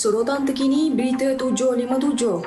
Sorotan terkini Berita 757.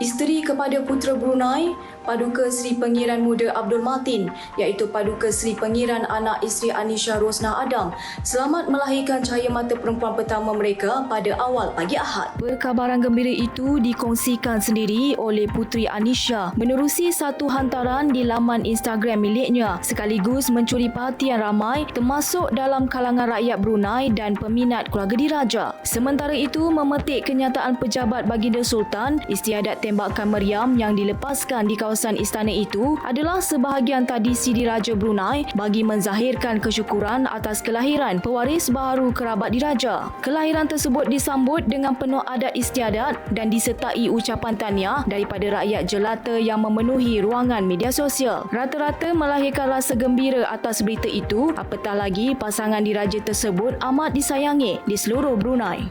Isteri kepada Putera Brunei, Paduka Seri Pengiran Muda Abdul Matin iaitu Paduka Seri Pengiran anak isteri Anisha Rosnah Adam selamat melahirkan cahaya mata perempuan pertama mereka pada awal pagi Ahad. Perkabaran gembira itu dikongsikan sendiri oleh Puteri Anisha menerusi satu hantaran di laman Instagram miliknya sekaligus mencuri perhatian ramai termasuk dalam kalangan rakyat Brunei dan peminat keluarga diraja. Sementara itu memetik kenyataan pejabat baginda Sultan istiadat tembakan meriam yang dilepaskan di kawasan istana itu adalah sebahagian tradisi diraja Brunei bagi menzahirkan kesyukuran atas kelahiran pewaris baharu kerabat diraja. Kelahiran tersebut disambut dengan penuh adat istiadat dan disertai ucapan tahniah daripada rakyat jelata yang memenuhi ruangan media sosial. Rata-rata melahirkan rasa gembira atas berita itu apatah lagi pasangan diraja tersebut amat disayangi di seluruh Brunei.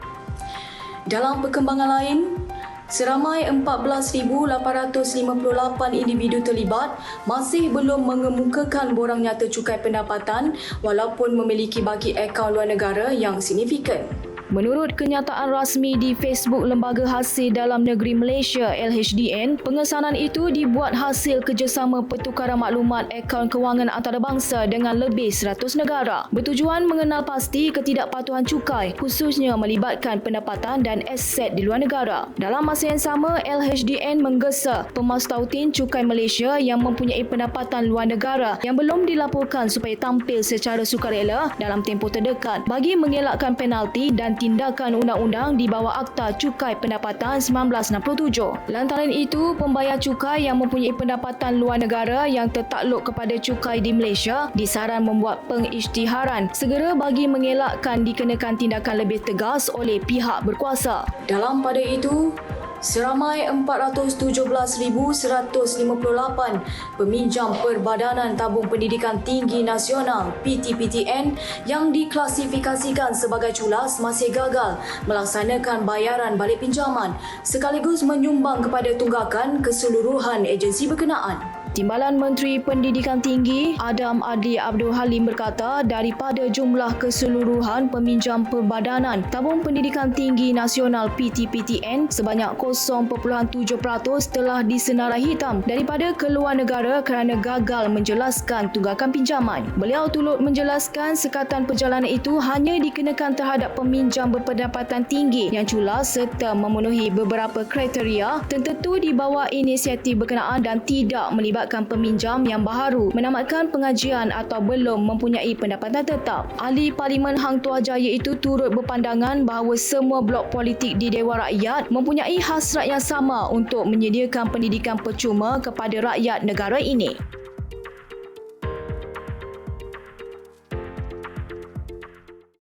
Dalam perkembangan lain, Seramai 14,858 individu terlibat masih belum mengemukakan borang nyata cukai pendapatan walaupun memiliki baki akaun luar negara yang signifikan. Menurut kenyataan rasmi di Facebook Lembaga Hasil Dalam Negeri Malaysia LHDN, pengesanan itu dibuat hasil kerjasama pertukaran maklumat akaun kewangan antarabangsa dengan lebih 100 negara. Bertujuan mengenal pasti ketidakpatuhan cukai khususnya melibatkan pendapatan dan aset di luar negara. Dalam masa yang sama, LHDN menggesa pemastautin cukai Malaysia yang mempunyai pendapatan luar negara yang belum dilaporkan supaya tampil secara sukarela dalam tempoh terdekat bagi mengelakkan penalti dan tindakan undang-undang di bawah Akta Cukai Pendapatan 1967. Lantaran itu, pembayar cukai yang mempunyai pendapatan luar negara yang tertakluk kepada cukai di Malaysia disaran membuat pengisytiharan segera bagi mengelakkan dikenakan tindakan lebih tegas oleh pihak berkuasa. Dalam pada itu, Seramai 417,158 peminjam Perbadanan Tabung Pendidikan Tinggi Nasional PTPTN yang diklasifikasikan sebagai culas masih gagal melaksanakan bayaran balik pinjaman sekaligus menyumbang kepada tunggakan keseluruhan agensi berkenaan. Timbalan Menteri Pendidikan Tinggi Adam Adli Abdul Halim berkata daripada jumlah keseluruhan peminjam perbadanan Tabung Pendidikan Tinggi Nasional PTPTN sebanyak 0.7% telah disenarai hitam daripada keluar negara kerana gagal menjelaskan tunggakan pinjaman. Beliau turut menjelaskan sekatan perjalanan itu hanya dikenakan terhadap peminjam berpendapatan tinggi yang culas serta memenuhi beberapa kriteria tertentu di bawah inisiatif berkenaan dan tidak melibatkan melibatkan peminjam yang baharu menamatkan pengajian atau belum mempunyai pendapatan tetap. Ahli Parlimen Hang Tuah Jaya itu turut berpandangan bahawa semua blok politik di Dewan Rakyat mempunyai hasrat yang sama untuk menyediakan pendidikan percuma kepada rakyat negara ini.